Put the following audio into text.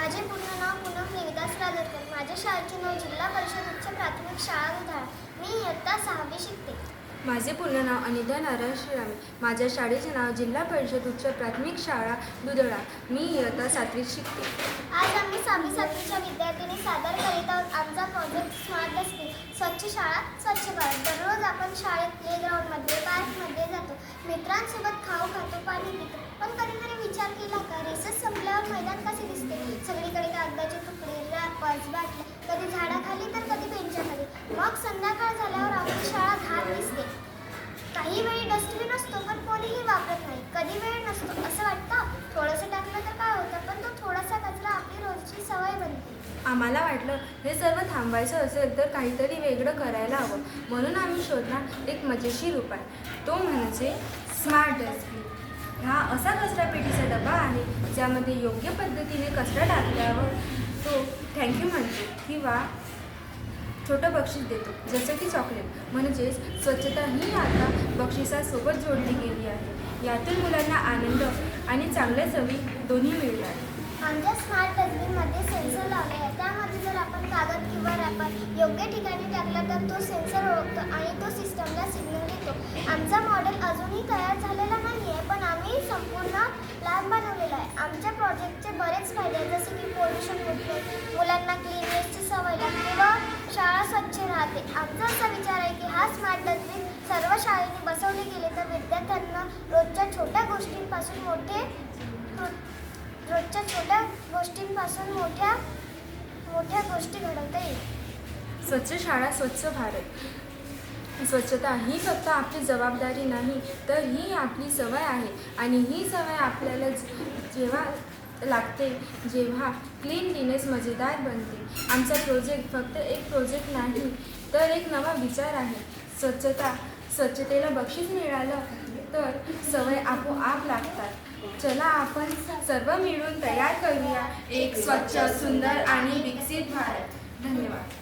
माझे पूर्ण नाव पूनम देविदास राजरकर माझ्या शाळेचे नाव जिल्हा परिषद उच्च प्राथमिक शाळा दुधाळा मी इयत्ता सहावी शिकते. माझे पूर्ण नाव अनिता नारायण श्रीरामे. माझ्या शाळेचे नाव जिल्हा परिषद उच्च प्राथमिक शाळा दुधळा. मी इयत्ता सातवीत शिकते. आज आम्ही सहावी सातवीच्या विद्यार्थ्यांनी सादर करीत आहोत. आमचा प्रोजेक्ट स्मार्ट डस्टबिन स्वच्छ शाळा स्वच्छ भारत. दररोज आपण शाळेत प्लेग्राऊंडमध्ये पार्कमध्ये जातो. मित्रांसोबत खाऊ खातो पाणी पितो. पण कधीतरी रॅपर्स कधी झाडाखाली तर कधी बेंचाखाली. मग संध्याकाळ झाल्यावर आपली शाळा घाण दिसते. काही वेळी डस्टबिन असतो पण कोणीही वापरत नाही. कधी वेळ नसतो. असं वाटतं? थोडंसं टाकलं तर काय होतं? पण तो थोडासा कचरा आपली रोजची सवय बनते. आम्हाला वाटलं हे सर्व थांबवायचं असेल तर काहीतरी वेगळं करायला हवं. म्हणून आम्ही शोधला एक मजेशीर उपाय. तो म्हणजे स्मार्ट डस्टबिन हा असा कचरा पेटीचा डबा आहे ज्यामध्ये योग्य पद्धतीने कचरा टाकल्यावर तो थँक्यू म्हणतो किंवा छोटं बक्षीस देतो. जसं की चॉकलेट म्हणजेच स्वच्छता ही आता बक्षिसासोबत जोडली गेली आहे. यातून मुलांना आनंद आणि चांगल्या चवी दोन्ही मिळणार आमच्या स्मार्ट डस्टबिनमध्ये सेन्सर लावले आहे. त्यामध्ये जर आपण कागद किंवा रॅपर योग्य ठिकाणी टाकला तर तो सेन्सर ओळखतो आणि तो सिस्टमला सिग्नल देतो. आमचा मॉडेल अजूनही तयार झाला नाही आहे पण आम्ही संपूर्ण लॅब बनवलेला आहे आमच्या प्रोजेक्टचे बरेच फायदे आहेत. जसे की पोल्युशन मुक्त मुलांना क्लिननेसची सवय लागते व शाळा स्वच्छ राहते. आमचा असा विचार आहे की हा स्मार्ट डस्टबिन सर्व शाळेने बसवले गेले तर विद्यार्थ्यांना रोजच्या छोट्या गोष्टींपासून मोठे रोजच्या छोट्या गोष्टींपासून मोठ्या मोठ्या गोष्टी घडवता येईल. स्वच्छ शाळा स्वच्छ भारत. स्वच्छता ही फक्त आपली जबाबदारी नाही तर ही आपली सवय आहे. आणि ही सवय आपल्याला जेव्हा लागते जेव्हा क्लीनलीनेस मजेदार बनते. आमचा प्रोजेक्ट फक्त एक प्रोजेक्ट नाही तर एक नवा विचार आहे. स्वच्छता स्वच्छतेला बक्षीस मिळालं तर सवय आपोआप लागतात. चला आपण सर्व मिळून तयार करूया एक स्वच्छ सुंदर आणि विकसित भारत. धन्यवाद.